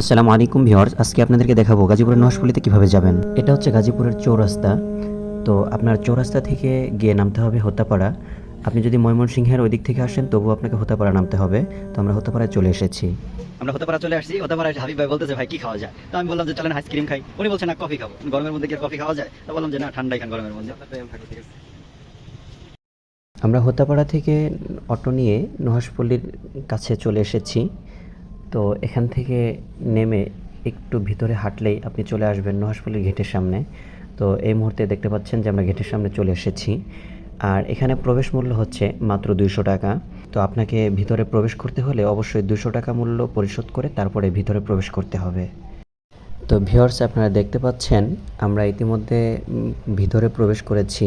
আসসালামু আলাইকুম ভিউয়ার্স আজকে আপনাদেরকে দেখাবো গাজীপুরের নহসপল্লিতে কীভাবে যাবেন। এটা হচ্ছে গাজীপুরের চৌরাস্তা। তো আপনার চৌরাস্তা থেকে গিয়ে নামতে হবে হোতাপাড়া আপনি যদি ময়মনসিংহের ওই দিক থেকে আসেন তবুও আপনাকে হোতাপাড়া নামতে হবে। তো আমরা হোতাপাড়ায় চলে এসেছি। আমরা হতেপাড়া চলে আসছি। হতেপাড়া এসে হাবিব ভাই বলতেছে ভাই কি খাওয়া যায়? তো আমি বললাম যে চলেন আইসক্রিম খাই। উনি বলছে না কফি খাব। গরমের মধ্যে কি কফি খাওয়া যায়? তো বললাম যে না ঠান্ডাই খান গরমের মধ্যে। আমরা হোতাপাড়া থেকে অটো নিয়ে নহসপল্লির কাছে চলে এসেছি। তো এখান থেকে নেমে একটু ভিতরে হাঁটলেই আপনি চলে আসবেন নহসপল্লির গেটের সামনে। তো এই মুহূর্তে দেখতে পাচ্ছেন যে আমরা গেটের সামনে চলে এসেছি। আর এখানে প্রবেশ মূল্য হচ্ছে মাত্র দুইশো টাকা। তো আপনাকে ভিতরে প্রবেশ করতে হলে অবশ্যই দুশো টাকা মূল্য পরিশোধ করে তারপরে ভিতরে প্রবেশ করতে হবে। তো ভিওর্স আপনারা দেখতে পাচ্ছেন, আমরা ইতিমধ্যে ভিতরে প্রবেশ করেছি।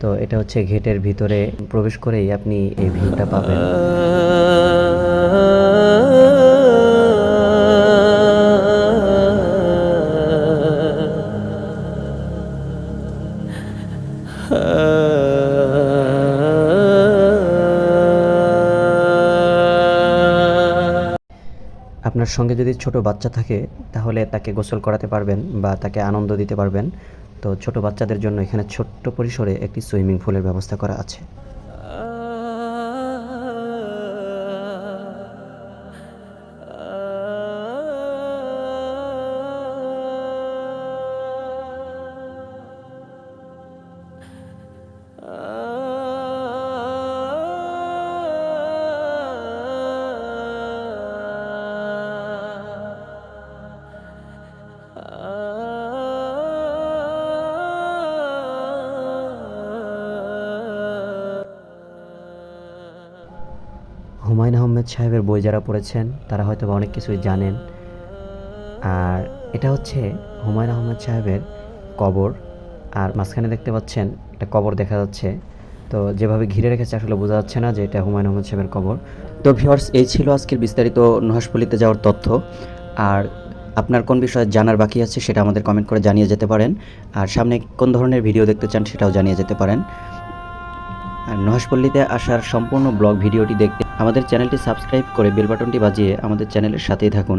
তো এটা হচ্ছে গেটের ভিতরে প্রবেশ করেই আপনি এই ভিউটা পাবেন। আপনার সঙ্গে যদি ছোট বাচ্চা থাকে, তাহলে তাকে গোসল করাতে পারবেন বা তাকে আনন্দ দিতে পারবেন। তো ছোট বাচ্চাদের জন্য এখানে ছোট্ট পরিসরে একটি সুইমিং পুলের ব্যবস্থা করা আছে। হুমায়ুন আহমেদ সাহেবের বই যারা পড়েছেন, তারা হয়তো অনেক কিছুই জানেন। আর এটা হচ্ছে হুমায়ুন আহমেদ সাহেবের কবর। আর মাঝখানে দেখতে পাচ্ছেন, একটা কবর দেখা যাচ্ছে। তো যেভাবে ঘিরে রেখেছে, আসলে বোঝা যাচ্ছে না যে এটা হুমায়ুন আহমেদ সাহেবের কবর। তো ভিউয়ার্স, এই ছিল আজকের বিস্তারিত নহসপল্লিতে যাওয়ার তথ্য। আর আপনার কোন বিষয়ে জানার বাকি আছে, সেটা আমাদের কমেন্ট করে জানিয়ে যেতে পারেন। আর সামনে কোন ধরনের ভিডিও দেখতে চান, সেটাও জানিয়ে যেতে পারেন। আর নহসপল্লিতে আসার সম্পূর্ণ ব্লগ ভিডিওটি দেখতে আমাদের চ্যানেলটি সাবস্ক্রাইব করে বেল বাটনটি বাজিয়ে আমাদের চ্যানেলের সাথেই থাকুন।